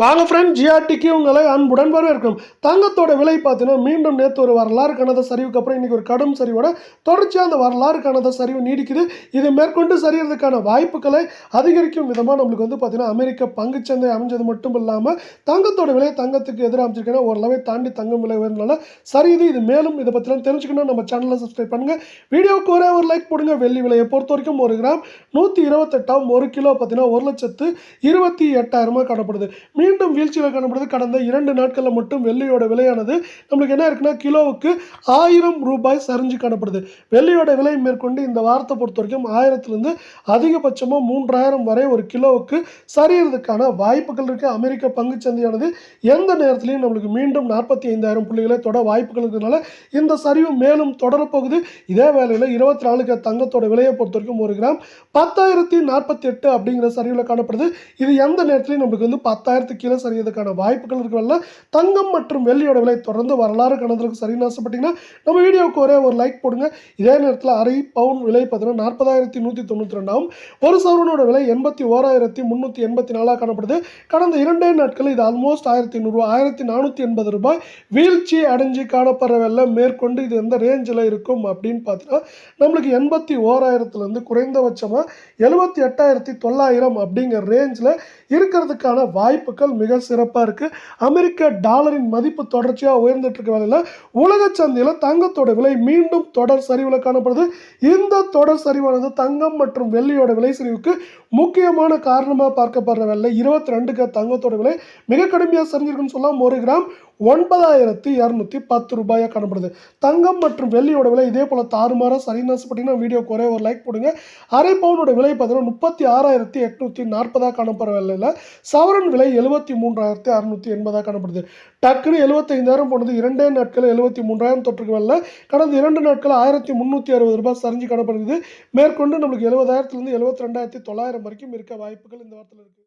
வாங்க ஃப்ரெண்ட் ஜிஆர்டிக்கு உங்களை அன்புடன் வரவேற்கும். தங்கத்தோட விலை பார்த்தீங்கன்னா மீண்டும் நேற்று ஒரு வரலாறு கணத சரிவுக்கு அப்புறம் இன்றைக்கி ஒரு கடும் சரிவோட தொடர்ச்சியாக அந்த வரலாறு கணத சரிவு நீடிக்குது. இது மேற்கொண்டு சரியறதுக்கான வாய்ப்புகளை அதிகரிக்கும் விதமாக நம்மளுக்கு வந்து பார்த்தீங்கன்னா அமெரிக்க பங்குச்சந்தை அமைஞ்சது மட்டும் இல்லாமல் தங்கத்தோட விலை தங்கத்துக்கு எதிராக அமைச்சிருக்கேன் ஓரளவை தாண்டி தங்கம் விலை உயர்ந்தனால சரியுது. இது மேலும் இதை பற்றிலாம் தெரிஞ்சுக்கணும் நம்ம சேனலை சப்ஸ்கிரைப் பண்ணுங்கள் வீடியோவுக்கு ஒரே ஒரு லைக் போடுங்க. வெள்ளி விலையை பொறுத்த வரைக்கும் ஒரு கிராம் நூற்றி இருபத்தெட்டாம் ஒரு கிலோ பார்த்தீங்கன்னா ஒரு லட்சத்து இருபத்தி எட்டாயிரமாக காணப்படுது. மீ மீண்டும் வீழ்ச்சியில் காணப்படுது. கடந்த இரண்டு நாட்களில் மட்டும் வெள்ளியோட விலையானது நம்மளுக்கு என்ன இருக்குன்னா கிலோவுக்கு ஆயிரம் ரூபாய் சரிஞ்சு காணப்படுது. வெள்ளியோட விலை மேற்கொண்டு இந்த வாரத்தை பொறுத்த வரைக்கும் ஆயிரத்துலேருந்து அதிகபட்சமாக மூன்றாயிரம் வரை ஒரு கிலோவுக்கு சரியறதுக்கான வாய்ப்புகள் இருக்குது அமெரிக்க பங்குச்சந்தையானது எந்த நேரத்துலையும் நம்மளுக்கு மீண்டும் நாற்பத்தி ஐந்தாயிரம் புள்ளிகளை தொட வாய்ப்புகள் இருக்கிறதுனால இந்த சரிவு மேலும் தொடரப்போகுது. இதே வேளையில் இருபத்தி நாலுக்கு தங்கத்தோட விலையை பொறுத்த வரைக்கும் ஒரு கிராம் பத்தாயிரத்தி நாற்பத்தி எட்டு அப்படிங்கிற சரிவில் காணப்படுது. இது எந்த நேரத்துலையும் நம்மளுக்கு வந்து பத்தாயிரத்துக்கு கீழே சரியதுக்கான வாய்ப்புகள் இருக்கவில்ல தங்கம் மற்றும் வெள்ளியோட விலை தொடர்ந்து வரலாறு கணதற்கு சரின்னு ஆசைப்பட்டீங்கன்னா நம்ம வீடியோவுக்கு ஒரே ஒரு லைக் போடுங்க. இதே நேரத்தில் அரை பவுன் விலை பார்த்தீங்கன்னா நாற்பதாயிரத்தி நூற்றி தொண்ணூற்றி ரெண்டாகும் ஒரு சவரனோட விலை எண்பத்தி ஓராயிரத்தி முந்நூற்றி எண்பத்தி நாலாக காணப்படுது. கடந்த இரண்டே நாட்களில் இது ஆல்மோஸ்ட் ஆயிரத்தி நூறுரூவா ஆயிரத்தி நானூற்றி எண்பது ரூபாய் வீழ்ச்சி அடைஞ்சு காணப்படுறவெல்ல மேற்கொண்டு இது எந்த ரேஞ்சில் இருக்கும் அப்படின்னு பார்த்தீங்கன்னா நம்மளுக்கு எண்பத்தி ஓராயிரத்துலேருந்து குறைந்தபட்சமாக எழுபத்தி எட்டாயிரத்தி தொள்ளாயிரம் அப்படிங்கிற ரேஞ்சில் இருக்கிறதுக்கான வாய்ப்புகள் மிக சிறப்பாக இருக்குது அமெரிக்க டாலரின் மதிப்பு தொடர்ச்சியாக உயர்ந்துட்டு இருக்க வேலையில் உலக சந்தையில் தங்கத்தோட விலை மீண்டும் தொடர் சரிவில் காணப்படுது. இந்த தொடர் சரிவானது தங்கம் மற்றும் வெள்ளியோட விலை சரிவுக்கு முக்கியமான காரணமாக பார்க்கப்படுற வேலையில் இருபத்தி ரெண்டுக்கு தங்கத்தோட விலை மிக கடுமையாக சரிஞ்சிருக்குன்னு சொல்லலாம் ஒரு கிராம் ஒன்பதாயிரத்தி இரநூத்தி பத்து ரூபாயாக காணப்படுது. தங்கம் மற்றும் வெள்ளியோட விலை இதே போல் தாறுமாறாக சரின்னு பார்த்தீங்கன்னா வீடியோ ஒரே ஒரு லைக் போடுங்க. அரை பவுனோட விலை பார்த்தீங்கன்னா முப்பத்தி ஆறாயிரத்தி எட்நூற்றி நாற்பதாக காணப்படுற விலையில் சவரன் விலை எழுபத்தி மூன்றாயிரத்தி அறுநூற்றி எண்பதாக காணப்படுது. டக்குன்னு எழுபத்தைந்தாயிரம் போனது இரண்டே நாட்கள் எழுபத்தி மூன்றாயிரம் தொற்றுக்கு வரல கடந்த இரண்டு நாட்கள் ஆயிரத்தி முந்நூற்றி அறுபது ரூபாய் சரிஞ்சு காணப்படுது. மேற்கொண்டு நம்மளுக்கு எழுபதாயிரத்துலேருந்து எழுபத்தி ரெண்டாயிரத்தி தொள்ளாயிரம் வரைக்கும் இருக்க வாய்ப்புகள் இந்த வாரத்தில் இருக்குது